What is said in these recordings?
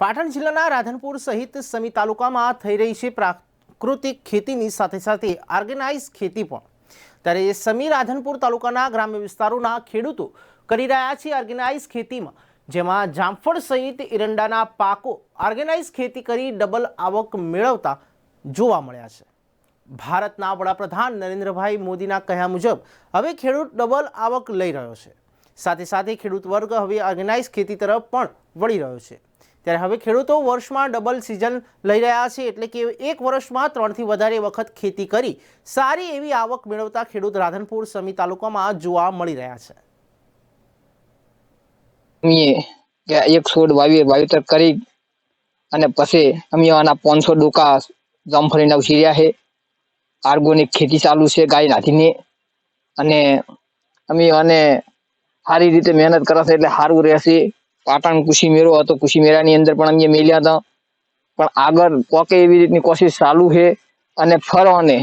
પાટણ જિલ્લાના રાધનપુર સહિત સમી તાલુકામાં થઈ રહી છે પ્રાકૃતિક ખેતીની સાથે સાથે ઓર્ગેનાઇઝ ખેતી પણ. ત્યારે સમી રાધનપુર તાલુકાના ગ્રામ્ય વિસ્તારોના ખેડૂતો કરી રહ્યા છે ઓર્ગેનાઇઝ ખેતીમાં, જેમાં જામફળ સહિત એરંડાના પાકો ઓર્ગેનાઇઝ ખેતી કરી ડબલ આવક મેળવતા જોવા મળ્યા છે. ભારતના વડાપ્રધાન નરેન્દ્રભાઈ મોદીના કહ્યા મુજબ, હવે ખેડૂત ડબલ આવક લઈ રહ્યો છે. સાથે સાથે ખેડૂત વર્ગ હવે ઓર્ગેનાઇઝ ખેતી તરફ પણ વળી રહ્યો છે. ત્યારે હવે ખેડૂતો વર્ષમાં ડબલ સિઝન લઈ રહ્યા છે એટલે કે એક વર્ષમાં ત્રણથી વધારે વખત ખેતી કરી સારી એવી આવક મેળવતા ખેડૂત રાધનપુર સમી તાલુકામાં જોવા મળી રહ્યા છે. અમે એક છોડ વાવીએ, વાવેતર કરી અને પછી અમે આના પાંચસો ડોકા જામફળીના ઉછીર્યા છે. આર્ગોનિક ખેતી ચાલુ છે, ગાય નાથીને અને અમે આને સારી રીતે મહેનત કરશે એટલે સારું રહેશે. પાટણ કુશી મેળો હતો. કુશી મેળાની અંદર પણ અમે મેલ્યા હતા. પણ આગળ પોકે એવી રીતની કોશિશ ચાલુ છે અને ફરવાને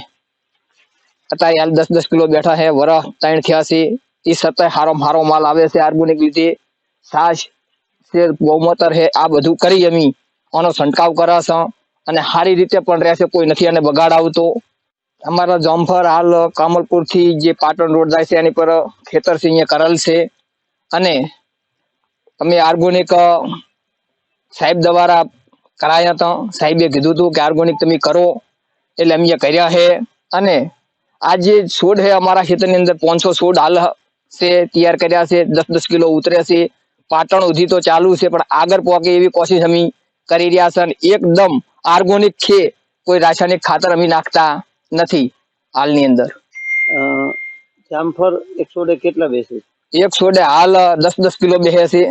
અત્યારે હાલ દસ દસ કિલો બેઠા છે. વરહ ત્રણ થયા છે. એ છતાંય સારો હારો માલ આવે છે ઓર્ગોનિક રીતે. છાશ છે, ગૌમૂત્ર છે, આ બધું કરી અમે આનો છંટકાવ કરે અને સારી રીતે પણ રહેશે. કોઈ નથી અને બગાડ આવતો. અમારા જોમફર હાલ કામલપુરથી જે પાટણ રોડ જાય છે એની પર ખેતર છે, અહીંયા કરેલ છે. અને અમે આર્ગોનિક સાહેબ દ્વારા કરાયા હતા. સાહેબે કીધું હતું કે આર્ગોનિક તમે કરો એટલે અમે કર્યા છે. અને આ જે છોડ છે અમારા ખેતરની અંદર પાંચસો છોડ હાલ છે તૈયાર કર્યા છે દસ દસ કિલો ઉતરે છે. પાટણ સુધી તો ચાલુ છે પણ આગળ પહોંચે એવી કોશિશ અમે કરી રહ્યા છે અને એકદમ આર્ગોનિક છે. કોઈ રાસાયણિક ખાતર અમે નાખતા નથી હાલની અંદર. જામફળ એક છોડે કેટલા બેસે એક છોડે હાલ દસ દસ કિલો બેસે છે.